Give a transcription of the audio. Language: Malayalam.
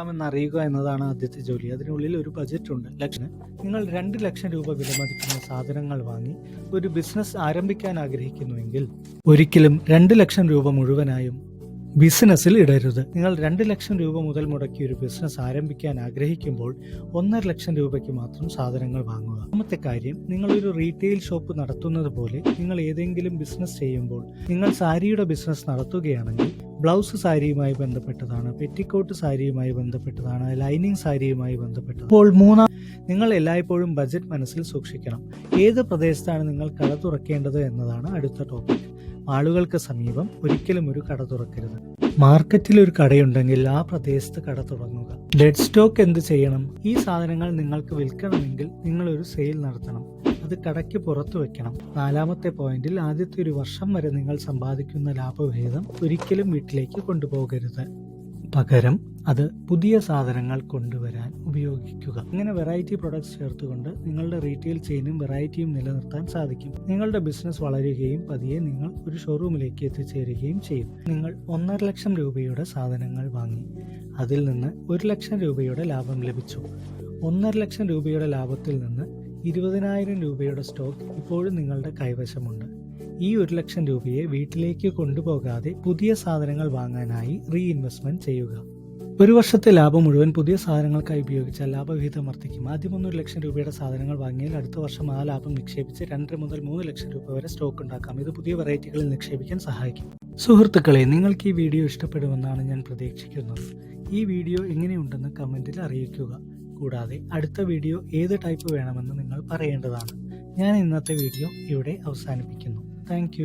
അറിയുക എന്നതാണ് ആദ്യത്തെ ജോലി. അതിനുള്ളിൽ ഒരു ബജറ്റ് ഉണ്ട്. ലക്ഷം നിങ്ങൾ രണ്ട് ലക്ഷം രൂപ വിലമതിക്കുന്ന സാധനങ്ങൾ വാങ്ങി ഒരു ബിസിനസ് ആരംഭിക്കാൻ ആഗ്രഹിക്കുന്നുവെങ്കിൽ ഒരിക്കലും രണ്ട് ലക്ഷം രൂപ മുഴുവനായും ബിസിനസ്സിൽ ഇടരുത്. നിങ്ങൾ രണ്ട് ലക്ഷം രൂപ മുതൽ മുടക്കി ഒരു ബിസിനസ് ആരംഭിക്കാൻ ആഗ്രഹിക്കുമ്പോൾ ഒന്നര ലക്ഷം രൂപയ്ക്ക് മാത്രം സാധനങ്ങൾ വാങ്ങുക. രണ്ടാമത്തെ കാര്യം നിങ്ങൾ ഒരു റീറ്റെയിൽ ഷോപ്പ് നടത്തുന്നത് പോലെ നിങ്ങൾ ഏതെങ്കിലും ബിസിനസ് ചെയ്യുമ്പോൾ നിങ്ങൾ സാരിയുടെ ബിസിനസ് നടത്തുകയാണെങ്കിൽ ബ്ലൗസ് സാരിയുമായി ബന്ധപ്പെട്ടതാണ് പെറ്റിക്കോട്ട് സാരിയുമായി ബന്ധപ്പെട്ടതാണ് ലൈനിങ് സാരിയുമായി ബന്ധപ്പെട്ടത് അപ്പോൾ മൂന്നാം നിങ്ങൾ എല്ലായ്പ്പോഴും ബജറ്റ് മനസ്സിൽ സൂക്ഷിക്കണം. ഏത് പ്രദേശത്താണ് നിങ്ങൾ കട തുറക്കേണ്ടത് എന്നതാണ് അടുത്ത ടോപ്പിക് ആളുകൾക്ക് സമീപം ഒരിക്കലും ഒരു കട തുറക്കരുത്. മാർക്കറ്റിൽ ഒരു കടയുണ്ടെങ്കിൽ ആ പ്രദേശത്ത് കട തുടങ്ങുക. ഡെഡ് സ്റ്റോക്ക് എന്ത് ചെയ്യണം? ഈ സാധനങ്ങൾ നിങ്ങൾക്ക് വിൽക്കണമെങ്കിൽ നിങ്ങൾ ഒരു സെയിൽ നടത്തണം. അത് കടയ്ക്ക് പുറത്തു വെക്കണം. നാലാമത്തെ പോയിന്റിൽ ആദ്യത്തെ ഒരു വർഷം വരെ നിങ്ങൾ സമ്പാദിക്കുന്ന ലാഭവിഹിതം ഒരിക്കലും വീട്ടിലേക്ക് കൊണ്ടുപോകരുത്. പകരം അത് പുതിയ സാധനങ്ങൾ കൊണ്ടുവരാൻ ഉപയോഗിക്കുക. ഇങ്ങനെ വെറൈറ്റി പ്രൊഡക്ട്സ് ചേർത്തുകൊണ്ട് നിങ്ങളുടെ റീറ്റെയിൽ ചെയിനും വെറൈറ്റിയും നിലനിർത്താൻ സാധിക്കും. നിങ്ങളുടെ ബിസിനസ് വളരുകയും പതിയെ നിങ്ങൾ ഒരു ഷോറൂമിലേക്ക് എത്തിച്ചേരുകയും ചെയ്യും. നിങ്ങൾ ഒന്നര ലക്ഷം രൂപയുടെ സാധനങ്ങൾ വാങ്ങി അതിൽ നിന്ന് ഒരു ലക്ഷം രൂപയുടെ ലാഭം ലഭിച്ചു. ഒന്നര ലക്ഷം രൂപയുടെ ലാഭത്തിൽ നിന്ന് ഇരുപതിനായിരം രൂപയുടെ സ്റ്റോക്ക് ഇപ്പോഴും നിങ്ങളുടെ കൈവശമുണ്ട്. ഈ ഒരു ലക്ഷം രൂപയെ വീട്ടിലേക്ക് കൊണ്ടുപോകാതെ പുതിയ സാധനങ്ങൾ വാങ്ങാനായി റീഇൻവെസ്റ്റ്മെന്റ് ചെയ്യുക. ഒരു വർഷത്തെ ലാഭം മുഴുവൻ പുതിയ സാധനങ്ങൾക്കായി ഉപയോഗിച്ചാൽ ലാഭവിഹിതം വർദ്ധിക്കും. ആദ്യം ഒന്നൊരു ലക്ഷം രൂപയുടെ സാധനങ്ങൾ വാങ്ങിയാൽ അടുത്ത വർഷം ആ ലാഭം നിക്ഷേപിച്ച് രണ്ടര മുതൽ മൂന്ന് ലക്ഷം രൂപ വരെ സ്റ്റോക്ക് ഉണ്ടാക്കാം. ഇത് പുതിയ വെറൈറ്റികളിൽ നിക്ഷേപിക്കാൻ സഹായിക്കും. സുഹൃത്തുക്കളെ നിങ്ങൾക്ക് ഈ വീഡിയോ ഇഷ്ടപ്പെടുമെന്നാണ് ഞാൻ പ്രതീക്ഷിക്കുന്നത്. ഈ വീഡിയോ എങ്ങനെയുണ്ടെന്ന് കമന്റിൽ അറിയിക്കുക. കൂടാതെ അടുത്ത വീഡിയോ ഏത് ടൈപ്പ് വേണമെന്ന് നിങ്ങൾ പറയേണ്ടതാണ്. ഞാൻ ഇന്നത്തെ വീഡിയോ ഇവിടെ അവസാനിപ്പിക്കുന്നു. താങ്ക്